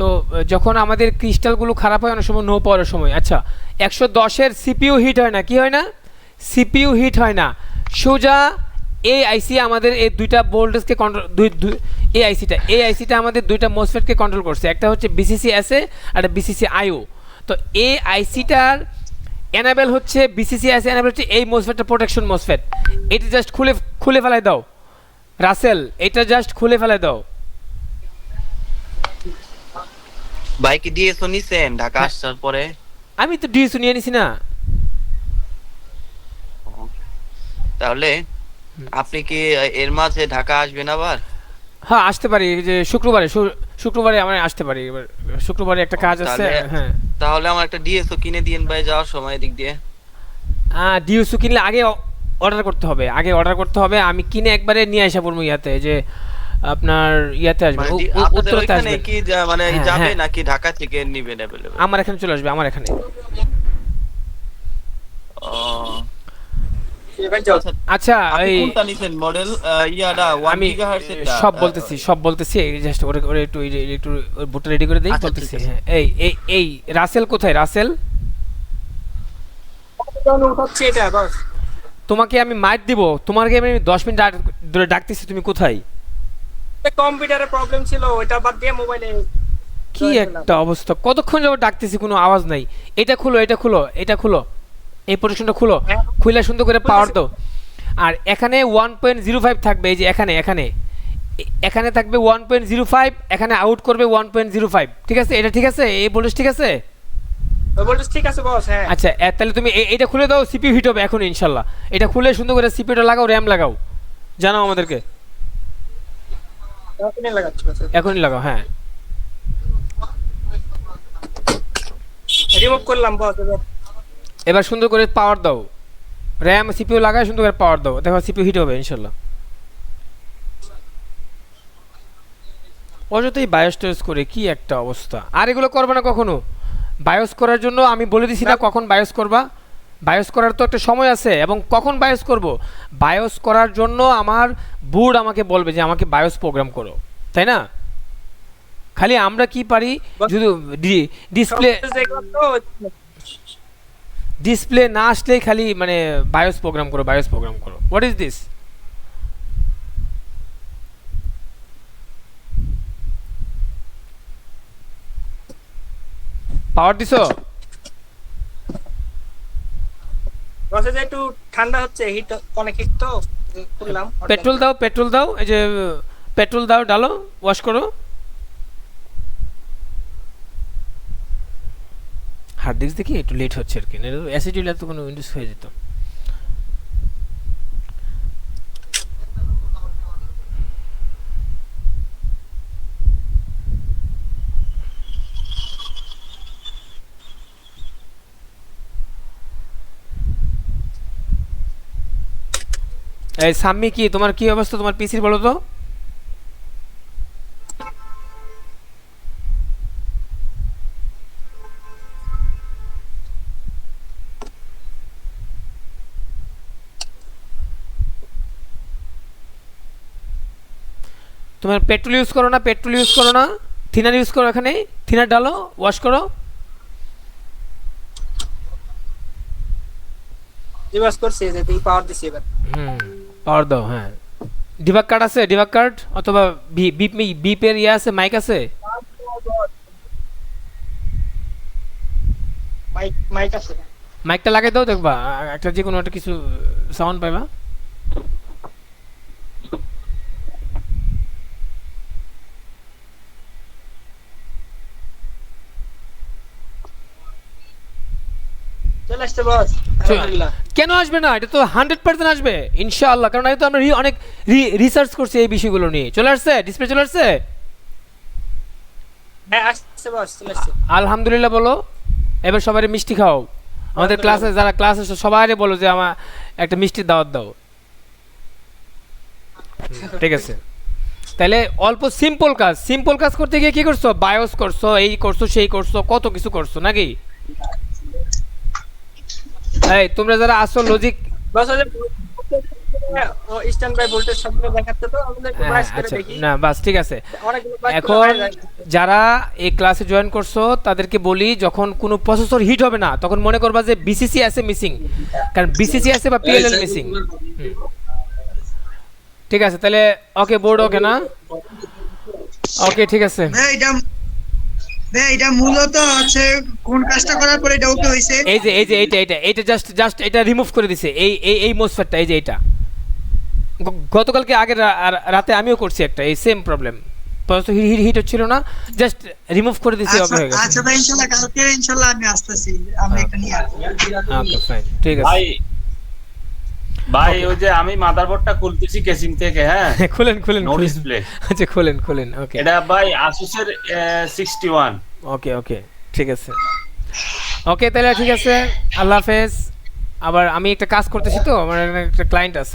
তো যখন আমাদের ক্রিস্টালগুলো খারাপ হয়, অনেক সময় নো পাওয়ার সময়। আচ্ছা একশো দশের সিপিইউ হিট হয় না, কি হয় না? সিপিইউ হিট হয় না। সোজা এই আইসি আমাদের এই দুইটা ভোল্টেজকে কন্ট্রোল দুই এই আইসিটা এই আইসিটা আমাদের দুইটা মোসফেটকে কন্ট্রোল করছে। একটা হচ্ছে বিসিসি এসএ আর বিসিসি আইও তো এই আইসিটার এনাবেল হচ্ছে বিসিসি এসএ এনাবেল হচ্ছে এই মোসফেটটা প্রোটেকশন মোসফেট এটা জাস্ট খুলে খুলে ফেলাই দাও। রাসেল, এটা জাস্ট খুলে ফেলাই দাও। ভাই কি ডিএসও নিছেন ঢাকা হ্যাঁ। আসার পরে? আমি তো ডিএসও নিয়ে নিছি না। তাহলে আপনি কি এর মাঝে ঢাকা আসবেন আবার? হ্যাঁ আসতে পারি যে শুক্রবারে শুক্রবারে আমরা আসতে পারি এবার শুক্রবারে একটা কাজ আছে হ্যাঁ। তাহলে আমার একটা ডিএসও কিনে দিয়েন ভাই যাওয়ার সময় এদিক দিয়ে। ডিউসু কিনলে আগে অর্ডার করতে হবে আগে অর্ডার করতে হবে আমি কিনে একবারে নিয়ে আসা পড়ব ইয়াতে যে আপনার ইয়াতে আসবে মানে উত্তরাতে আসবে। কি মানে হ্যাঁ, যাবে হ্যাঁ। নাকি ঢাকা থেকে নিবেন অ্যাভেলেবল আমার এখানে চলে আসবে আমার এখানে। আচ্ছা এই মডেল ইয়াডা 1 আমি গিগাহার্টজ সব বলতেছি সব বলতেছি জাস্ট ওরে ওরে একটু একটু বুটটা রেডি করে দেই আচ্ছা, বলতেছি হ্যাঁ। এই এই এই রাসেল কোথায় রাসেল? তোমাকে আমি মাইট দিব তোমাকে আমি দশ মিনিট ধরে ডাকতেছি তুমি কোথায়? কম্পিউটারে প্রবলেম ছিল ওইটা বাদ দিয়ে মোবাইলে কি একটা অবস্থা। কতক্ষণ যাব ডাকতেছি কোনো আওয়াজ নাই। এটা খুলো এটা খুলো এটা খুলো। এই প্রোটেকশনটা খুলো। হ্যাঁ। খুলে সুন্দর করে পাওয়ার দাও। আর এখানে ওয়ান পয়েন্ট জিরো ফাইভ থাকবে এই যে এখানে এখানে। এখানে থাকবে ওয়ান পয়েন্ট জিরো ফাইভ এখানে আউট করবে ওয়ান পয়েন্ট জিরো ফাইভ ঠিক আছে? এটা ঠিক আছে? এই ভোল্টেজ ঠিক আছে? ঠিক আছে বস হ্যাঁ। আচ্ছা তাহলে তুমি এটা খুলে দাও সিপি হিট হবে এখন ইনশাল্লাহ। এটা খুলে সুন্দর করে সিপিটা লাগাও র্যাম লাগাও। জানাও আমাদেরকে। লাগাচ্ছি এখনই লাগাও হ্যাঁ। রিমুভ করলাম বস এবার। এবার সুন্দর করে পাওয়ার দাও। র্যাম সিপিইউ লাগায় সুন্দর করে পাওয়ার দাও। দেখো সিপিইউ হিট হবে ইনশাল্লাহ অযথাই বায়োস টেস্ট করে কি একটা অবস্থা। আর এগুলো করবে না কখনো? বায়োস করার জন্য আমি বলে দিছি না কখন বায়োস করবা। বায়োস করার তো একটা সময় আছে এবং কখন বায়োস করব? বায়োস করার জন্য আমার বুড আমাকে বলবে যে আমাকে বায়োস প্রোগ্রাম করো। তাই না? খালি আমরা কি পারি? যদি ডিসপ্লে ডিসপ্লে না আসলেই খালি মানে বায়োস প্রোগ্রাম করো বায়োস প্রোগ্রাম করো। হোয়াট ইজ দিস পাওয়ার দিছো? যে একটু ঠান্ডা হচ্ছে হিট অনেক হিট তো পেট্রোল দাও পেট্রোল দাও, এই যে, পেট্রোল দাও ডালো ওয়াশ করো। হার্ড ডিস্ক দেখি একটু লেট হচ্ছে আর কি অ্যাসিড হলে তো কোনো উইন্ডোজ হয়ে যেত। এই সাম্মি কি তোমার কি অবস্থা? তোমার পিসির বলো তো। তোমার পেট্রোল ইউজ করো না পেট্রোল ইউজ করো না। থিনার ইউজ করো এখানে থিনার ডালো ওয়াশ করো। রিভার্স করছি যে পাওয়ার দিছি এবার। হুম। পাওয়ার হ্যাঁ। ডিবাক কার্ড আছে? ডিবাক কার্ড অথবা বিপ বিপের ইয়ে আছে? মাইক আছে? মাইক মাইক আছে। মাইকটা লাগাই দাও দেখবা। একটা যে কোনো একটা কিছু সাউন্ড পাইবা চলে আসছে বস আলহামদুলিল্লাহ কেন আসবে না? এটা তো হান্ড্রেড পার্সেন্ট আসবে। ইনশাআল্লাহ কারণ এটা তো আমরা অনেক রিসার্চ করছি এই বিষয়গুলো নিয়ে। চলে আসছে? ডিসপ্লে চলে আসছে? হ্যাঁ আলহামদুলিল্লাহ বলো। এবার সবাই মিষ্টি খাও। আমাদের ক্লাসে যারা ক্লাসে সবাই বলো যে আমার একটা মিষ্টির দাওয়াত দাও। ঠিক আছে। তাহলে অল্প সিম্পল কাজ। সিম্পল কাজ করতে গিয়ে কি করছ? বায়োস করছ এই করছ সেই করছ কত কিছু করছ নাকি? এই তোমরা যারা আসো লজিক বস হ্যাঁ, আচ্ছা। দেখি। না বাস ঠিক আছে। এখন যারা এই ক্লাসে জয়েন করছ তাদেরকে বলি যখন কোনো প্রসেসর হিট হবে না তখন মনে করবা যে বিসিসি আছে মিসিং কারণ বিসিসি আছে বা পিএলএল মিসিং ঠিক আছে তাহলে ওকে বোর্ড ওকে না? ওকে ঠিক আছে। ভাই এটা মূলত হচ্ছে কোন কাজটা করার পরে এটা ওকে হইছে। এই যে এই যে এইটা এইটা এইটা জাস্ট জাস্ট এটা রিমুভ করে দিছে। এই এই এই মোসফেটটা এই যে এইটা। গ- গতকালকে আগের রাতে আমিও করছি একটা এই same problem processor heat heat হচ্ছিল না জাস্ট রিমুভ করে দিছি আচ্ছা ওকে হয়ে গেছে। আচ্ছা ভাই ইনশাআল্লাহ কালকে ইনশাআল্লাহ আমি আসতেছি আমি একটা নিয়ে আসব। ওকে ফাইন ঠিক আছে। ভাই ভাই ওই যে আমি মাদারবোর্ডটা খুলতেছি কেসিং থেকে হ্যাঁ? খুলেন খুলেন নো। ডিসপ্লে আচ্ছা খুলেন খুলেন ওকে এটা ভাই আসুসের সিক্সটি ওয়ান ওকে ওকে ঠিক আছে। ওকে তাহলে ঠিক আছে। আল্লাহ হাফেজ। আবার আমি একটা কাজ করতেছি তো আমার একটা ক্লায়েন্ট আছে।